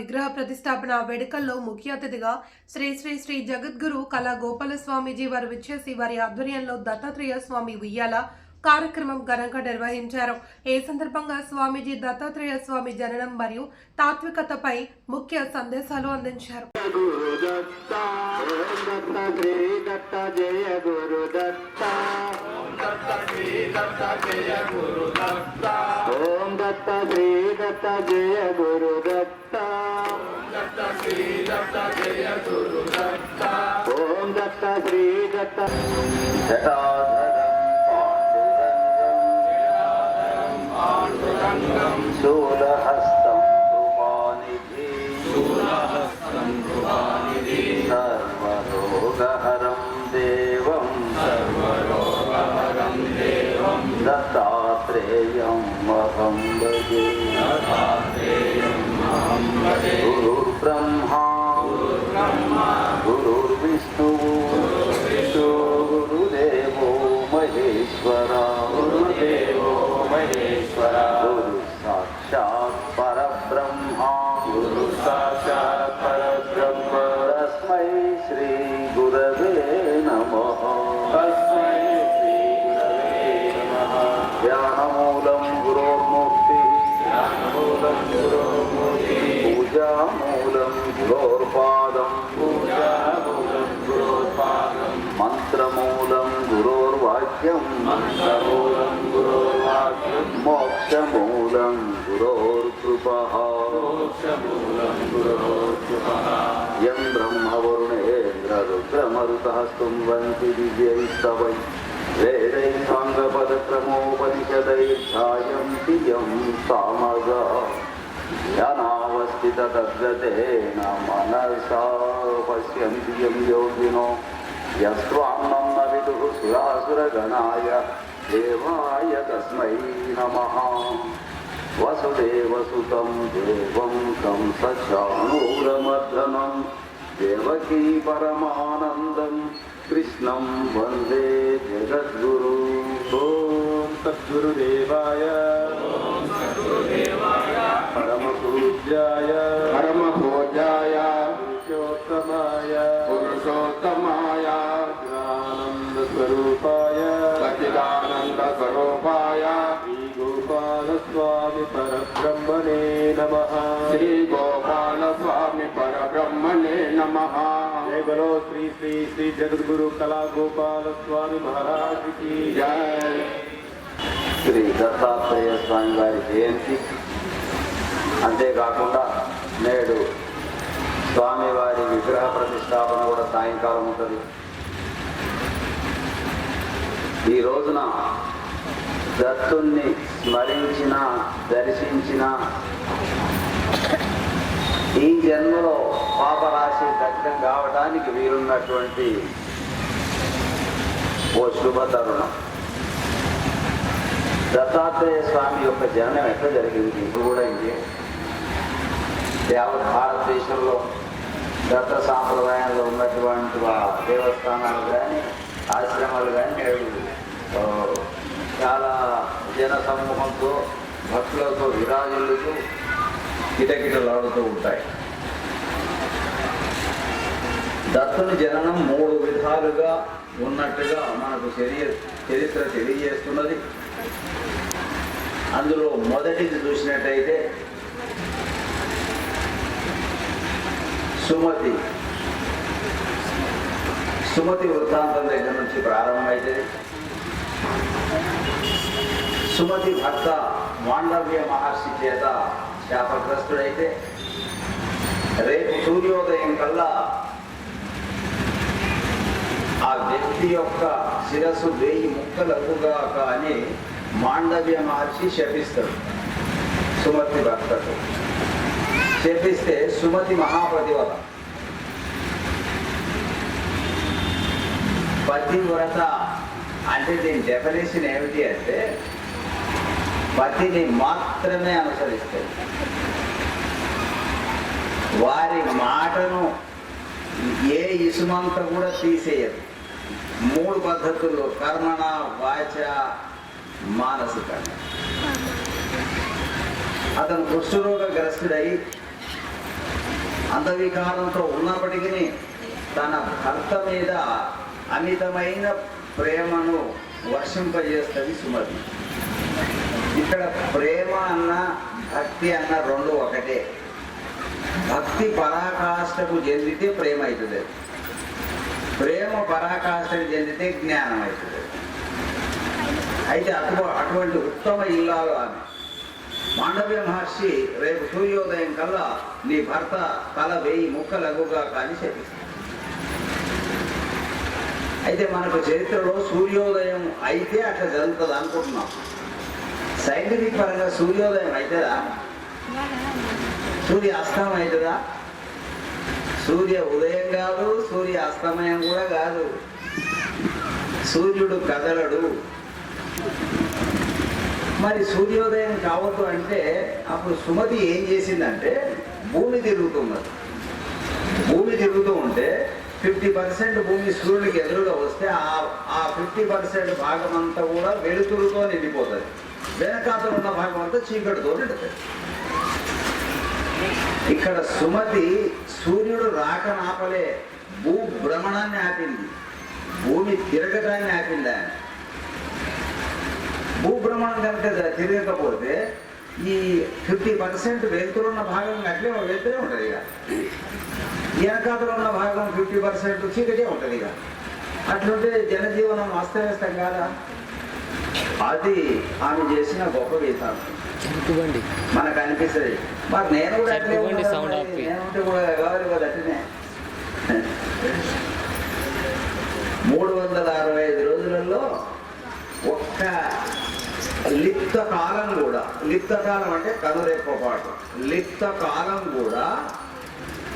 విగ్రహ ప్రతిష్టాపన వేడుకల్లో ముఖ్య అతిథిగా శ్రీ శ్రీ శ్రీ జగద్గురు కళా గోపాల స్వామీజీ వారు విచ్చేసి వారి ఆధ్వర్యంలో దత్తాత్రేయ స్వామి ఉయ్యాల కార్యక్రమం ఘనంగా నిర్వహించారు. ఈ సందర్భంగా స్వామీజీ దత్తాత్రేయ స్వామి జననం మరియు తాత్వికతపై ముఖ్య సందేశాలు అందించారు. ఓ దత్త శ్రీ దత్త జయ గురు దత్త ఓం దత్త శ్రీ దత్త జయ గురు దత్త ఓం దత్త శ్రీ దత్త జయ గురు దత్త ఓం దత్త శ్రీ దత్త జటాధరం భజే मोक्षमूलं गुरोर्कृपः यं ब्रह्मवरुणेन्द्ररुद्रमरुतः स्तुम्बन्ति दिव्यैस्तवै वेदैः साङ्गपदक्रमोपनिषदैर्धायन्ति यं सामग ज्ञानावस्थिततद्गतेन मनसा पश्यन्ति यं योगिनो यस्वान्नं न विदुः सुरासुरगणाय। देवाय तस्मै नमः। वसुदेवसुतं देवं तं सचाणूरमर्दनं देवकी परमानन्दं कृष्णं वंदे స్వరూపాయ సచిదానంద స్వరూపాయ శ్రీ గోపాల స్వామి పరబ్రహ్మణే నమ శ్రీ గోపాల స్వామి పరబ్రహ్మణే నమ బలో శ్రీ శ్రీ శ్రీ జగద్గురు కళా గోపాల స్వామి మహారాజ్కి శ్రీ దత్తాత్రేయ స్వామి వారి జయంతి. అంతేకాకుండా నేడు స్వామివారి విగ్రహ ప్రతిష్టాపన కూడా సాయంకాలం ఉంటుంది. ఈ రోజున దత్తుణ్ణి స్మరించిన దర్శించిన ఈ జన్మలో పాపరాశి దగ్ధం కావడానికి వీరున్నటువంటి ఓ శుభ తరుణం దత్తాత్రేయ స్వామి యొక్క జననం ఎట్లా జరిగింది? ఇది కూడా ఇదే. యావత్ భారతదేశంలో దత్త సాంప్రదాయంలో ఉన్నటువంటి దేవస్థానాలు కానీ ఆశ్రమాలు కానీ నేడు చాలా జన సమూహంతో భక్తులతో విరాజులతో కిటకిటలాడుతూ ఉంటాయి. దత్తుని జననం మూడు విధాలుగా ఉన్నట్టుగా మనకు చర్య చరిత్ర తెలియజేస్తున్నది. అందులో మొదటిది చూసినట్టయితే సుమతి. సుమతి వృత్తాంతం దగ్గర నుంచి ప్రారంభమైతే సుమతి భర్త మాండవ్య మహర్షి చేత శాపగ్రస్తుడైతే రేపు సూర్యోదయం కల్లా ఆ వ్యక్తి యొక్క శిరస్సు వేయి ముక్కలవుగాక కానీ మాండవ్య మహర్షి శపిస్తాడు సుమతి భర్తకు. శపిస్తే సుమతి మహాపతివత పతివ్రత అంటే దీని డెఫినేషన్ ఏమిటి అంటే పతిని మాత్రమే అనుసరిస్తాయి. వారి మాటను ఏ ఇసుమంత కూడా తీసేయదు. మూడు పద్ధతుల్లో కర్మణ వాచ మానసికంగా అతను కుష్ఠరోగ గ్రస్తుడై అంధవికారంతో ఉన్నప్పటికీ తన భర్త మీద అమితమైన ప్రేమను వర్షింపజేస్తుంది సుమతి. ఇక్కడ ప్రేమ అన్న భక్తి అన్న రెండు ఒకటే. భక్తి పరాకాష్ఠకు చెందితే ప్రేమ అవుతుంది ప్రేమ పరాకాష్ఠకు చెందితే జ్ఞానం అవుతుంది అయితే అటు అటువంటి ఉత్తమ ఇల్లాలు ఆమె. మాండవ్య మహర్షి రేపు సూర్యోదయం కల్లా నీ భర్త తల వేయి ముక్కలగుగా కానీ చెప్పిస్తాడు అయితే మనకు చరిత్రలో సూర్యోదయం అయితే అట్లా జరుగుతుంది అనుకుంటున్నాం. సైంటిఫిక్ పరంగా సూర్యోదయం అవుతుందా సూర్య అస్తమయం అవుతుందా సూర్య ఉదయం కాదు సూర్య అస్తమయం కూడా కాదు. సూర్యుడు కదలడు. మరి సూర్యోదయం కావద్దు అంటే అప్పుడు సుమతి ఏం చేసిందంటే భూమి తిరుగుతున్నది భూమి తిరుగుతూ ఉంటే ఫిఫ్టీ పర్సెంట్ భూమి సూర్యుడికి ఎదురుగా వస్తే ఆ ఆ ఫిఫ్టీ పర్సెంట్ భాగం అంతా కూడా వెలుతురుతో నిండిపోతుంది. వెనకాతలు ఉన్న భాగం అంతా చీకటితో నిండుతుంది. ఇక్కడ సుమతి సూర్యుడు రాక నాపలే భూ భ్రమణాన్ని ఆపింది. భూమి తిరగటాన్ని ఆపింది ఆయన. భూభ్రమణం కనుక తిరగకపోతే ఈ ఫిఫ్టీ పర్సెంట్ వెళ్తున్న భాగం అట్లే వెళ్తూనే ఉంటుంది ఇక. వెనకాతలో ఉన్న భాగం ఫిఫ్టీ పర్సెంట్ చీకటే ఉంటుంది ఇక. అట్లుంటే జనజీవనం అస్తవ్యస్తం కాదా? అది ఆమె చేసిన గొప్ప చెరుకుబండి మనకు అనిపిస్తుంది. మరి నేను కూడా అట్లే చెట్టుకోండి, ఉంటాను sound మరి. ఆపి. నేను ఉంటే కూడా కావాలి కదా అట్లనే. మూడు వందల అరవై ఐదు రోజులలో ఒక్క లిప్త కాలం కూడా లిప్త కాలం అంటే కనురెప్ప పాటు. లిప్త కాలం కూడా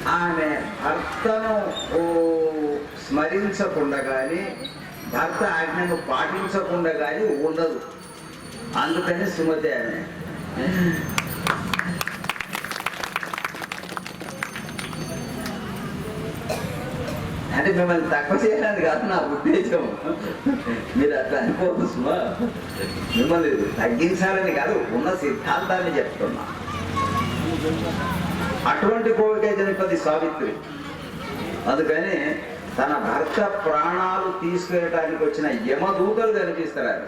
ఆమె భర్తను స్మరించకుండా కానీ భర్త ఆజ్ఞను పాటించకుండా కానీ ఉండదు. అందుకని సుమతి ఆమె. అంటే మిమ్మల్ని తక్కువ చేయడానికి కాదు నా ఉద్దేశం. మీరు అట్లా అనుకోవద్దు సుమా మిమ్మల్ని తగ్గించాలని కాదు ఉన్న సిద్ధాంతాన్ని చెప్తున్నా. అటువంటి కోవిక జనపది సావిత్రి. అందుకని తన భర్త ప్రాణాలు తీసుకెళ్ళటానికి వచ్చిన యమదూతలు కనిపిస్తారు ఆయన.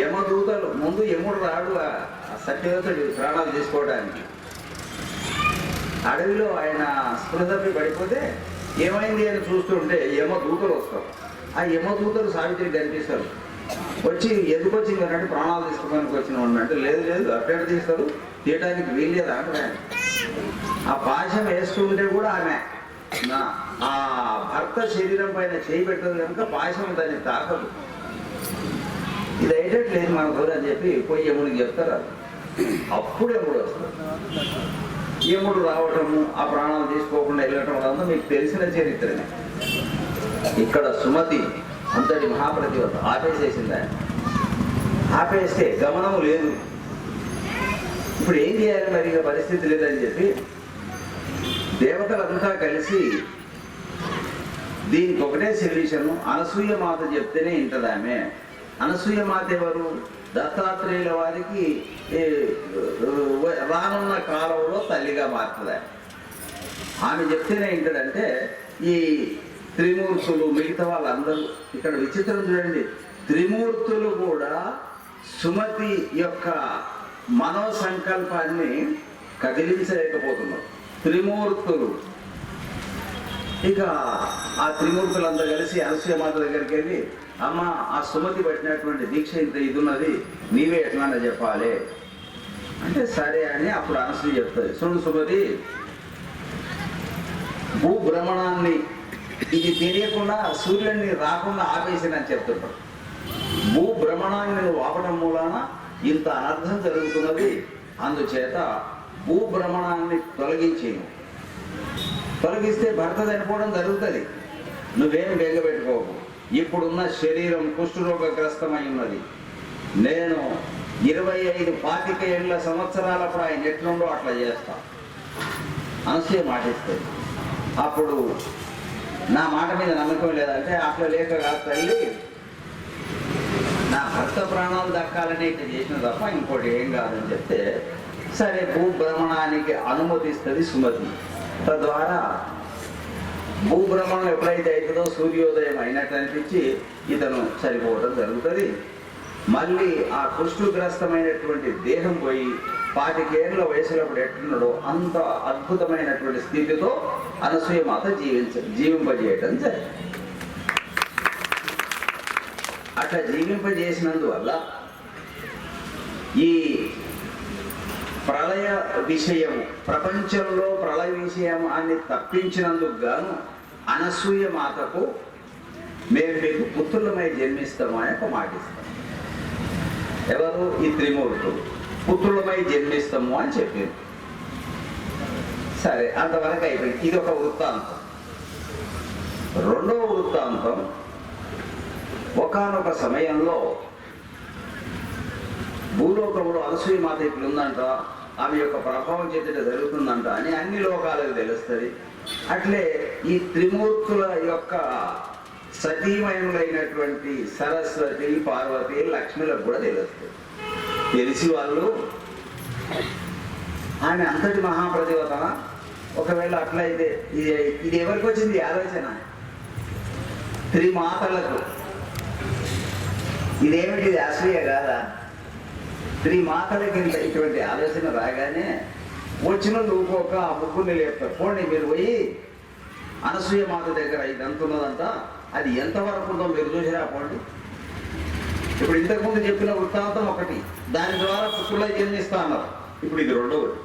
యమదూతలు ముందు యముడు రాడు ఆ ప్రాణాలు తీసుకోవడానికి. అడవిలో ఆయన స్పృహపి పడిపోతే ఏమైంది అని చూస్తుంటే యమదూతలు వస్తారు. ఆ యమదూతలు సావిత్రికి కనిపిస్తారు. వచ్చి ఎందుకు వచ్చింది అంటే ప్రాణాలు తీసుకోవడానికి వచ్చిన అంటే లేదు లేదు అప్పేట తీస్తారు. తీయటానికి వీల్లేదు అంటే ఆ పాశం వేస్తుంటే కూడా ఆమె నా- ఆ భర్త శరీరం పైన చేయి పెట్టదు కనుక పాశం దాన్ని తాకదు. ఇది అయ్యేటట్లేదు మన దూరం అని చెప్పి పోయి ఎముడికి చెప్తారు. అప్పుడు యముడు వస్తారు యముడు రావటము ఆ ప్రాణాలు తీసుకోకుండా వెళ్ళటం వలన మీకు తెలిసిన చరిత్రనే ఇక్కడ సుమతి అంతటి మహాప్రతివత ఆపేసేసింది ఆయన. ఆపేస్తే గమనం లేదు. ఇప్పుడు ఏం చేయాలి మరి ఇక పరిస్థితి లేదని చెప్పి దేవతలంతా కలిసి దీనికి ఒకటే సొల్యూషన్ అనసూయ మాత చెప్తేనే ఇంటది ఆమె. అనసూయ మాత ఎవరు? దత్తాత్రేయుల వారికి రానున్న కాలంలో తల్లిగా మారుతుంది. ఆమె. చెప్తేనే ఏంటంటే ఈ త్రిమూర్తులు మిగతా వాళ్ళందరూ ఇక్కడ విచిత్రం చూడండి. త్రిమూర్తులు కూడా సుమతి యొక్క మనో సంకల్పాన్ని కదిలించలేకపోతున్నారు. త్రిమూర్తులు. ఇక ఆ త్రిమూర్తులందరూ కలిసి అనసూయమాత దగ్గరికి వెళ్ళి అమ్మ ఆ సుమతి పట్టినటువంటి దీక్ష ఇంత ఇది ఉన్నది నీవే ఎట్లా చెప్పాలి. అంటే సరే అని అప్పుడు అనసూయ చెప్తుంది. చూడు సుమతి భూభ్రమణాన్ని ఇది తెలియకుండా సూర్యుడిని రాకుండా ఆపేసిందని చెప్తుంటాడు. భూభ్రమణాన్ని నువ్వు ఆపడం మూలాన ఇంత అనర్థం జరుగుతున్నది. అందుచేత భూభ్రమణాన్ని తొలగించేను తొలగిస్తే భర్త చనిపోవడం జరుగుతుంది. నువ్వేం బెంగపెట్టుకోకు. ఇప్పుడున్న శరీరం కుష్ఠరోగగ్రస్తమై ఉన్నది. నేను ఇరవై ఐదు పాతిక ఏళ్ళ సంవత్సరాలప్పుడు ఆయన ఎట్లుండో అట్లా చేస్తా. అనసూయ మాటిస్తుంది అప్పుడు నా మాట మీద నమ్మకం లేదంటే అట్లా లేక కాదు తల్లి. నా భర్త ప్రాణాలు దక్కాలని ఇట్లా చేసిన తప్ప ఇంకోటి ఏం కాదని చెప్తే సరే భూభ్రమణానికి అనుమతిస్తుంది సుమతి. తద్వారా భూభ్రమణం ఎప్పుడైతే అవుతుందో సూర్యోదయం అయినట్టు అనిపించి ఇతను చనిపోవడం జరుగుతుంది. మళ్ళీ ఆ కుష్ఠుగ్రస్తమైనటువంటి దేహం పోయి పాతికేళ్ళ వయసులప్పుడు ఎట్లున్నాడో అంత అద్భుతమైనటువంటి స్థితితో అనసూయమాత జీవించ జీవింపజేయటం జరిగింది. అట్లా జీవింపజేసినందువల్ల ఈ ప్రళయ విషయం ప్రపంచంలో ప్రళయ విషయం అని తప్పించినందుకు గాను అనసూయ మాతకు మేము మీకు పుత్రులమై జన్మిస్తాము అని ఒక మాట ఇస్తాం. ఎవరు? ఈ త్రిమూర్తులు. పుత్రులమై జన్మిస్తాము అని చెప్పింది సరే అంతవరకు అయిపోయింది. ఇది ఒక వృత్తాంతం. రెండవ వృత్తాంతం ఒకానొక సమయంలో భూలోకంలో అనసూయ మాత ఇప్పుడు ఉందంట. ఆమె యొక్క ప్రభావం చేతిట జరుగుతుందంట అని అన్ని లోకాలకు తెలుస్తుంది. అట్లే ఈ త్రిమూర్తుల యొక్క సతీమయములైనటువంటి సరస్వతి పార్వతి లక్ష్మిలకు కూడా తెలుస్తుంది. తెలిసి వాళ్ళు ఆమె అంతటి మహాప్రతివతన ఒకవేళ అట్లయితే ఇది ఇది ఎవరికి వచ్చింది? ఆలోచన. త్రిమాతలకు. ఇదేమిటి ఇది అసూయ కాదా త్రిమాతలకి ఇంత ఇటువంటి ఆలోచన రాగానే వచ్చిన నువ్వు ఒక ముగ్గురిని లేపుతారు పోండి మీరు పోయి అనసూయ మాత దగ్గర ఇది ఎంత ఉన్నదంట అది ఎంతవరకు ఉందో మీరు చూసిరా పోండి. ఇప్పుడు ఇంతకుముందు చెప్పిన వృత్తాంతం ఒకటి దాని ద్వారా పుత్రులై జన్మిస్తా అన్నారు. ఇప్పుడు ఇది రెండవది.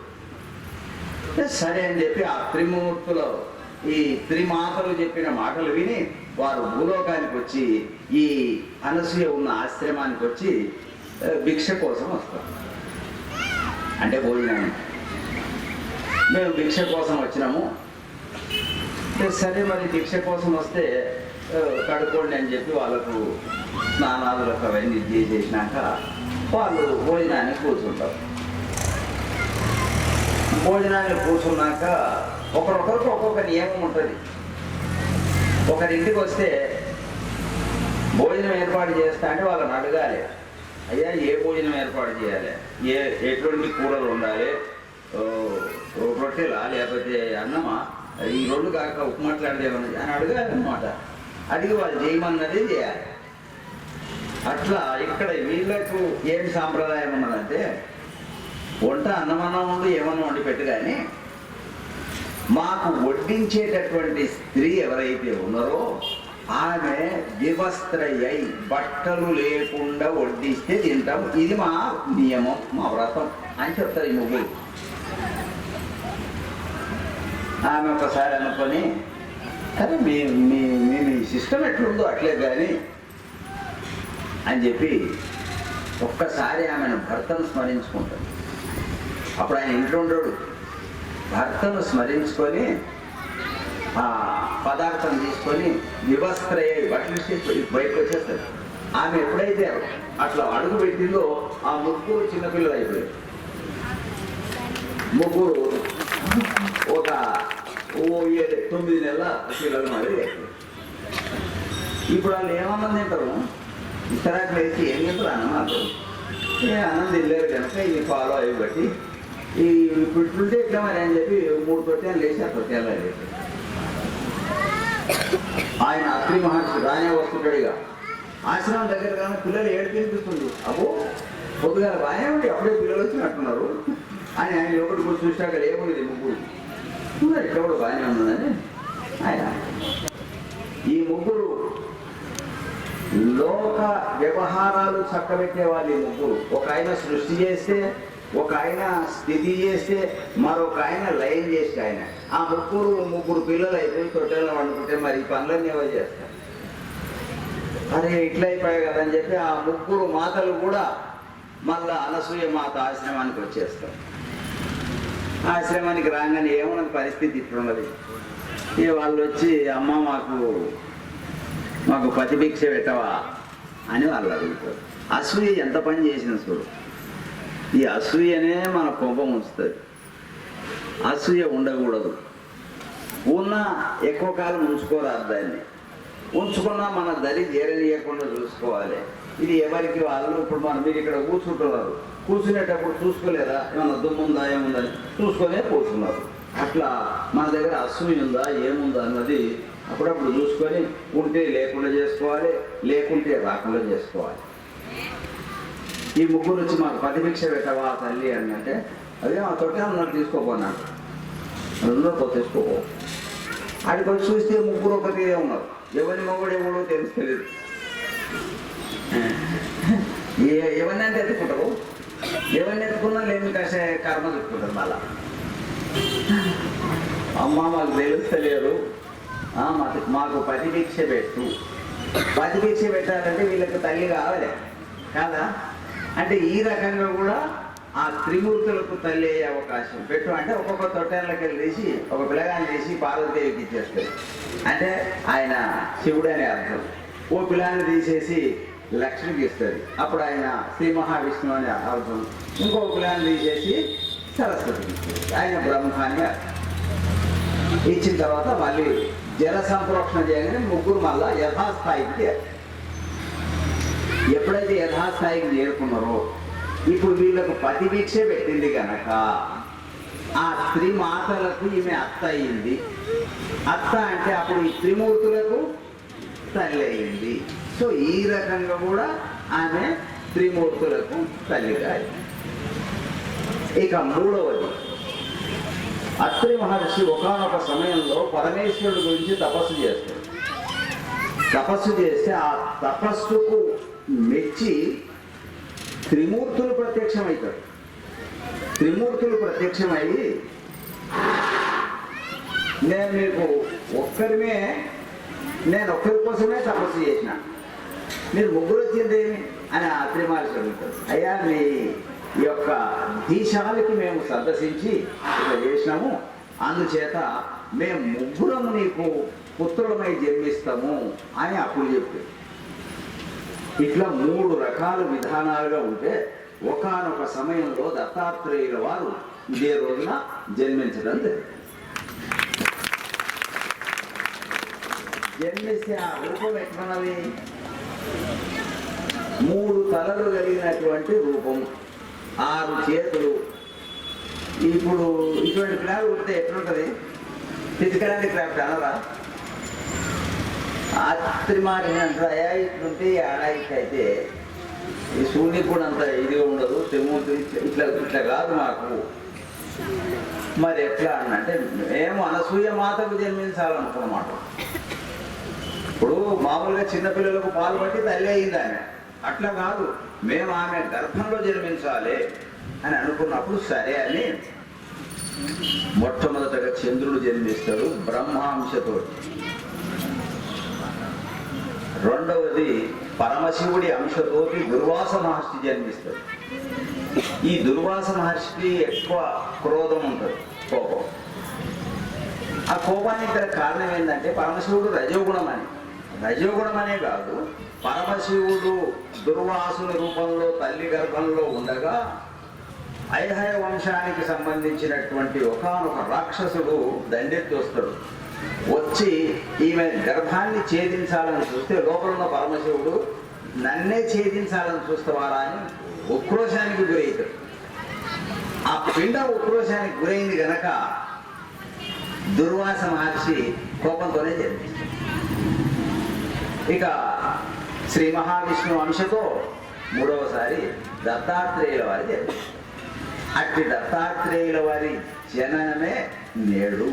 సరే అని చెప్పి ఆ త్రిమూర్తులు ఈ త్రిమాతలు చెప్పిన మాటలు విని వారు భూలోకానికి వచ్చి ఈ అనసూయ ఉన్న ఆశ్రమానికి వచ్చి భిక్ష కోసం వస్తారు అంటే భోజనం మేము భిక్ష కోసం వచ్చినాము. సరే మరి భిక్ష కోసం వస్తే కడుక్కోండి అని చెప్పి వాళ్ళకు స్నానాదులకు అవన్నీ చేసేసినాక వాళ్ళు భోజనానికి కూర్చుంటారు. భోజనాన్ని కూర్చున్నాక ఒకరొకరికి ఒక్కొక్క నియమం ఉంటుంది. ఒకరింటికి వస్తే భోజనం ఏర్పాటు చేస్తా అంటే వాళ్ళని అడగాలి. అయ్యా ఏ భోజనం ఏర్పాటు చేయాలి? ఏ ఎటువంటి కూరలు ఉండాలి రొట్టెలా? లేకపోతే అన్నమా? ఈ రెండు కాక ఉప్మాట్లాంటి ఏమన్నా అని అడగాలన్నమాట. అడిగి వాళ్ళు చేయమన్నది చేయాలి. అట్లా ఇక్కడ వీళ్ళకు ఏం సాంప్రదాయం ఉన్నదంటే వంట అన్నమన్నం ఉంది ఏమన్నా వండి పెట్టు కానీ మాకు వడ్డించేటటువంటి స్త్రీ ఎవరైతే ఉన్నారో ఆమె వివస్త్రయ్యై బట్టలు లేకుండా వడ్డిస్తే తింటాం. ఇది మా నియమం మా వ్రతం అని చెప్తారు ఈ ముగ్గురు. ఆమె ఒకసారి అనుకొని అరే మీ మీ మీ మీ సిస్టమ్ ఎట్లుందో అట్లే కానీ అని చెప్పి ఒక్కసారి ఆమెను భర్తను స్మరించుకుంటాడు. అప్పుడు ఆయన ఇంట్లో ఉండడు. భర్తను స్మరించుకొని ఆ పదార్థం తీసుకొని వివస్త్రయ్య బట్టలు ఇచ్చేసి బయటకు వచ్చేస్తారు. ఆమె ఎప్పుడైతే అట్లా అడుగు పెట్టిందో ఆ ముగ్గురు చిన్నపిల్లలు అయిపోయారు. ముగ్గురు ఒక ఓ ఏడు తొమ్మిది నెలల పిల్లలు మరి. ఇప్పుడు వాళ్ళు ఏమన్నది తింటారు ఇతరాకులు వేసి ఏం తింటారు? అన్నమాట ఏ అన్నం తినలేరు కనుక ఈ ఫాలో అయ్యి బట్టి ఈ ఇప్పుడుంటే ఇట్లా మరి అని చెప్పి మూడు తొట్టాలు లేచి ఆ తొట్టాలు ఆయన అత్రి మహర్షి రానే వస్తుంటాడు ఇక. ఆశ్రమం దగ్గర కానీ పిల్లలు ఏడు తినిపిస్తుంది అబ్బో పొద్దుగా బాగానే ఉండి అప్పుడే పిల్లలు వచ్చినట్టున్నారు అని ఆయన లోపలికి కూడా చూసినాక ఏముంది ముగ్గురు. "ఇంకా ఇక్కడ కూడా బాగానే ఉన్నదని ఆయన. ఈ ముగ్గురు లోక వ్యవహారాలు చక్కబెట్టే వాళ్ళు ఈ ముగ్గురు. ఒక ఆయన సృష్టి చేస్తే ఒక ఆయన స్థితి చేస్తే మరొక ఆయన లయం చేస్తే ఆయన. ఆ ముగ్గురు ముగ్గురు పిల్లలు అయిపోయి తొట్టెల్లో వండుకుంటే మరి ఈ పనులన్నీ ఎవరు చేస్తారు? అరే ఇట్లా అయిపోయాయి కదా అని చెప్పి ఆ ముగ్గురు మాతలు కూడా మళ్ళా అనసూయ మాత ఆశ్రమానికి వచ్చేస్తారు. ఆశ్రమానికి రాగానే ఏమన్నది పరిస్థితి ఇట్లున్నది ఇక వాళ్ళు వచ్చి అమ్మ మాకు మాకు ప్రతిభిక్ష పెట్టవా? అని వాళ్ళు అడుగుతారు. అసూయ ఎంత పని చేసిన చూడు. ఈ అసూయనే మన కోపం ఉంచుతుంది. అసూయ ఉండకూడదు. ఉన్న ఎక్కువ కాలం ఉంచుకోరాదు దాన్ని ఉంచుకున్నా మన దరి జరనీయకుండా చూసుకోవాలి. ఇది ఎవరికి వాళ్ళు ఇప్పుడు మనం మీరు ఇక్కడ కూర్చుంటున్నారు. కూర్చునేటప్పుడు చూసుకోలేదా? ఏమన్నా దుమ్ముందా ఏముందని చూసుకునే కూర్చున్నారు అట్లా మన దగ్గర అసూయ ఉందా ఏముందా అన్నది అప్పుడప్పుడు చూసుకొని ఉంటే లేకుండా చేసుకోవాలి లేకుంటే రాకుండా చేసుకోవాలి. ఈ ముగ్గురు వచ్చి మాకు పతిభిక్ష పెట్టవా తల్లి అని అంటే అదే ఆ తొట్టే ఉన్నట్టు తీసుకోపోన్నాడు రెండో తీసుకోపో. అది వచ్చి చూస్తే ముగ్గురు ఒక ఉన్నారు. ఎవరి మొగుడు ఎవడో తెలుసుకోలేదు ఏ ఎవరిని అంటే ఎత్తుకుంటారు ఎవరిని ఎత్తుకున్నా లేని కాసే కర్మ చెప్పుకుంటారు మళ్ళా. అమ్మ మాకు తెలుస్తలేరు. మాకు మాకు పది భిక్ష పెట్టు. పది భిక్ష పెట్టాలంటే వీళ్ళకి తల్లి కావాలి. కాదా? అంటే ఈ రకంగా కూడా ఆ త్రిమూర్తులకు తల్లి అయ్యే అవకాశం. పెట్టు అంటే ఒక్కొక్క తొట్టెళ్ళకి వెళ్ళి తీసి ఒక పిల్లగాన్ని తీసి పార్వతీదేవికి ఇచ్చేస్తాడు. అంటే ఆయన శివుడు అనే అర్థం. ఓ పిల్లాన్ని తీసేసి లక్ష్మికి ఇస్తుంది అప్పుడు ఆయన శ్రీ మహావిష్ణువు అనే అర్థం. ఇంకో పిల్లాన్ని తీసేసి సరస్వతికి ఇస్తుంది ఆయన బ్రహ్మాన్ని ఇచ్చిన తర్వాత మళ్ళీ జల సంప్రోక్షణ చేయగానే ముగ్గురు మళ్ళా యథాస్థాయికి ఎప్పుడైతే యథాస్థాయికి చేరుకున్నారో ఇప్పుడు వీళ్ళకు పతిభిక్ష పెట్టింది కనుక ఆ స్త్రీ మాతలకు ఈమె అత్త అయింది అత్త అంటే అప్పుడు ఈ త్రిమూర్తులకు తల్లి అయింది సో ఈ రకంగా కూడా ఆమె త్రిమూర్తులకు తల్లిగా అయింది. ఇక మూడవది అత్రి మహర్షి ఒకనొక సమయంలో పరమేశ్వరుడు గురించి తపస్సు చేస్తాడు. తపస్సు చేస్తే ఆ తపస్సుకు మెచ్చి త్రిమూర్తులు ప్రత్యక్షమవుతారు. త్రిమూర్తులు ప్రత్యక్షమయ్యి నేను మీకు ఒక్కరిమే నేను ఒక్కరి కోసమే తపస్సు చేసిన. మీరు ముగ్గురు వచ్చిందేమి అని ఆ త్రిమహర్షి అడుగుతాడు. అయ్యా మీ ఈ యొక్క దీశాలకి మేము సందర్శించి ఇట్లా చేసినాము. అందుచేత మేము ముగ్గురము నీకు పుత్రులమై జన్మిస్తాము అని అప్పుడు చెప్పారు ఇట్లా మూడు రకాల విధానాలుగా ఉంటే ఒకానొక సమయంలో దత్తాత్రేయుల వారు ఇదే రోజున జన్మించడం జరిగింది. జన్మిస్తే ఆ రూపం ఎట్లన్నది? మూడు తలలు కలిగినటువంటి రూపం ఆరు చేతులు. ఇప్పుడు ఇటువంటి క్రాఫ్ట్ ఉంటే ఎట్లుంటది? ఫిజికల్ అండ్ క్రాఫ్ట్ అనరా ఆత్రి మారినంటాయా ఇట్లుంటే ఆడాయికి అయితే ఈ సూర్యుడు అంత ఇదిగా ఉండదు తెమ్ము ఇట్లా ఇట్లా కాదు మాకు. మరి ఎట్లా అంటే మేము అనసూయ మాతకు జన్మించాలనుకున్నమాట. ఇప్పుడు మామూలుగా చిన్నపిల్లలకు పాలు పట్టి తల్లి అయింది ఆమె. అట్లా కాదు మేము ఆమె గర్భంలో జన్మించాలి అని అనుకున్నప్పుడు సరే అని మొట్టమొదటగా చంద్రుడు జన్మిస్తాడు బ్రహ్మాంశతో రెండవది పరమశివుడి అంశతోటి దుర్వాస మహర్షి జన్మిస్తాడు. ఈ దుర్వాస మహర్షికి ఎక్కువ క్రోధం ఉంటుంది కోపం. ఆ కోపానికి గల కారణం ఏంటంటే పరమశివుడు రజోగుణం అని. రజోగుణం అనే కాదు పరమశివుడు దుర్వాసుని రూపంలో తల్లి గర్భంలో ఉండగా ఐహయ వంశానికి సంబంధించినటువంటి ఒకానొక రాక్షసుడు దండెత్తి వస్తాడు వచ్చి ఈమె గర్భాన్ని ఛేదించాలని చూస్తే లోపల పరమశివుడు నన్నే ఛేదించాలని చూస్తావారా అని ఉక్రోశానికి గురవుతాడు ఆ పిండ ఉక్రోశానికి గురైంది గనక దుర్వాస మహర్షి కోపంతోనే జన్మిస్తాడు ఇక శ్రీ మహావిష్ణు అంశతో మూడవసారి దత్తాత్రేయుల వారి జన్మిస్తారు అట్టి దత్తాత్రేయుల వారి జననమే నేడు.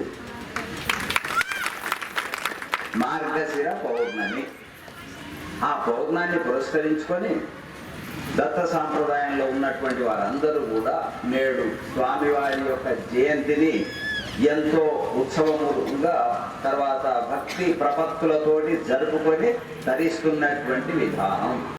మార్గశిర పౌర్ణమి. ఆ పౌర్ణాన్ని పురస్కరించుకొని దత్త సాంప్రదాయంలో ఉన్నటువంటి వారందరూ కూడా నేడు స్వామివారి యొక్క జయంతిని ఎంతో ఉత్సవముగా తర్వాత భక్తి ప్రపత్తులతోటి జరుపుకొని తరిస్తున్నటువంటి విధానం.